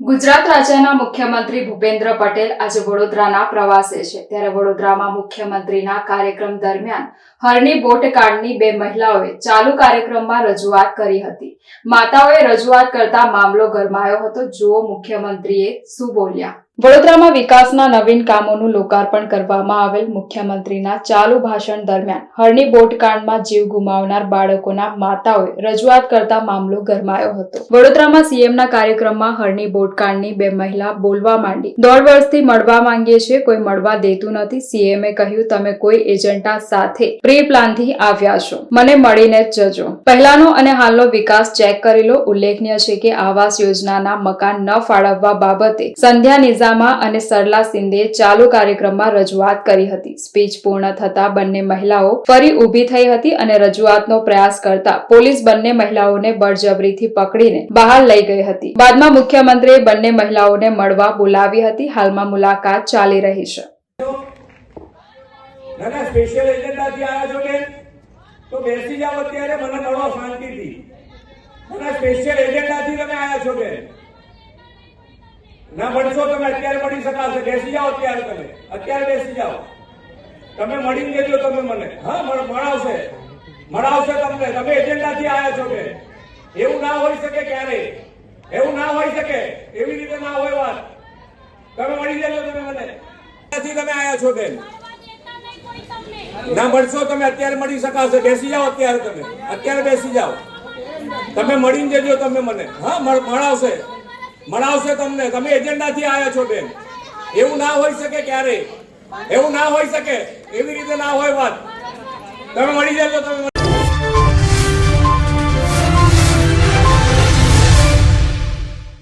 ગુજરાત રાજ્યના મુખ્યમંત્રી ભૂપેન્દ્ર પટેલ આજે વડોદરાના પ્રવાસે છે. ત્યારે વડોદરામાં મુખ્યમંત્રીના કાર્યક્રમ દરમિયાન હરની બોટ કાર્ડની બે મહિલાઓએ ચાલુ કાર્યક્રમમાં રજૂઆત કરી હતી. માતાઓએ રજૂઆત કરતા મામલો ગરમાયો હતો. જુઓ મુખ્યમંત્રીએ શું બોલ્યા. વડોદરામાં વિકાસના નવીન કામોનું લોકાર્પણ કરવામાં આવેલ મુખ્યમંત્રીના ચાલુ ભાષણ દરમિયાન હરણી બોટકાંડમાં જીવ ગુમાવનાર બાળકોના માતાઓએ રજૂઆત કરતા મામલો ગરમાયો હતો. વડોદરામાં સીએમના કાર્યક્રમમાં હરણી બોટકાંડની બે મહિલા બોલવા માંડી. દોઢ વર્ષથી મળવા માંગીએ છીએ, કોઈ મળવા દેતું નથી. સીએમએ કહ્યું, તમે કોઈ એજન્ટા સાથે પ્રી પ્લાનથી આવ્યા છો. મને મળીને જ જજો. પહેલાનો અને હાલનો વિકાસ ચેક કરી લો. ઉલ્લેખનીય છે કે આવાસ યોજનાના મકાન ન ફાળવવા બાબતે સંધ્યા અને સરલા સિંધે ચાલુ કાર્યક્રમમાં રજૂઆત કરી હતી. સ્પીચ પૂર્ણ થતા બંને મહિલાઓ ફરી ઊભી થઈ હતી અને રજૂઆતનો પ્રયાસ કરતા પોલીસ બંને મહિલાઓને બળજબરીથી પકડીને બહાર લઈ ગઈ હતી. બાદમાં મુખ્યમંત્રીએ બંને મહિલાઓને મળવા બોલાવી હતી. હાલમાં મુલાકાત ચાલી રહી છે. મને સ્પેશિયલ એજન્ડાથી તમે આવ્યા છો બેન? ના મળશો તમે, અત્યારે મળી શકાશે. બેસી જાઓ અત્યારે તમે. અત્યારે બેસી જાઓ. તમે મળીને દેજો તમે મને. હા, મળ- મળાવશે. મળાવશે તમને. તમે એજન્ડાથી આવ્યા છો કે? એવું ના હોઈ શકે ક્યારે? એવું ના હોઈ શકે. એવી રીતે ના હોય વાત. તમે મળી જજો તમે મને. નથી તમે આવ્યા છો બેન ના મળશો તમે, અત્યારે મળી શકાશે. બેસી જાઓ અત્યારે તમે. અત્યારે બેસી જાઓ. તમે મળીને જજો તમે મને. હા, મળ- મળાવશે. મળાવશે તમને. તમે એજન્ડાથી આવ્યા છો, બેન. એવું ના હોઈ શકે ક્યારે એવું ના હોઈ શકે. એવી રીતે ના હોય વાત. તમે મળી જજો તમે.